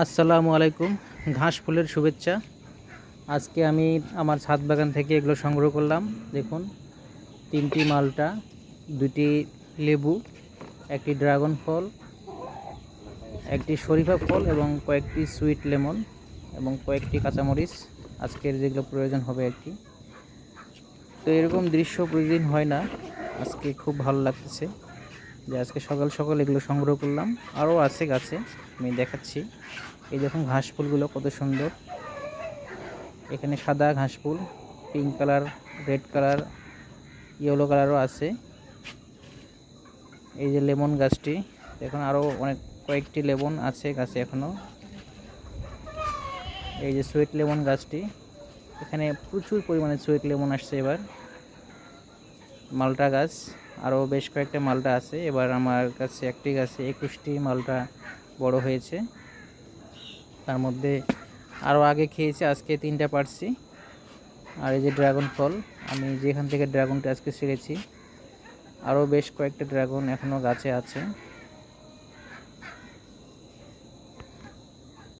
আসসালামু আলাইকুম। ঘাস ফুলের শুভেচ্ছা। আজকে আমি আমার ছাদ বাগান থেকে এগুলো সংগ্রহ করলাম। দেখুন, তিনটি মালটা দুটি লেবু, একটি ড্রাগন ফল, একটি শরীফা ফল এবং কয়েকটি সুইট লেমন এবং কয়েকটি কাঁচামরিচ। আজকের যেগুলো প্রয়োজন হবে কি। তো এরকম দৃশ্য প্রতিদিন হয় না। আজকে খুব ভালো লাগতেছে। যে আজকে সকাল সকাল এগুলো সংগ্রহ করলাম। আরও আছে গাছে, আমি দেখাচ্ছি। এই দেখুন ঘাস ফুলগুলো কত সুন্দর। এখানে সাদা ঘাস ফুল, pink colour, red colour, yellow কালারও আছে। এই যে লেমন গাছটি এখন আরও অনেক, কয়েকটি লেমন আছে গাছে এখনও এই যে সুইট লেমন গাছটি, এখানে প্রচুর পরিমাণে সুইট লেমন আসছে এবার। মালটা গাছ, আরও বেশ কয়েকটা মালটা আছে। এবার আমার কাছে একটি গাছে একুশটি মালটা বড় হয়েছে। তার মধ্যে আরও আগে খেয়েছি, আজকে তিনটা পারছি। আর এই যে ড্রাগন ফল, আমি যেখান থেকে ড্রাগনটা আজকে ছেড়েছি, আরও বেশ কয়েকটা ড্রাগন এখনও গাছে আছে।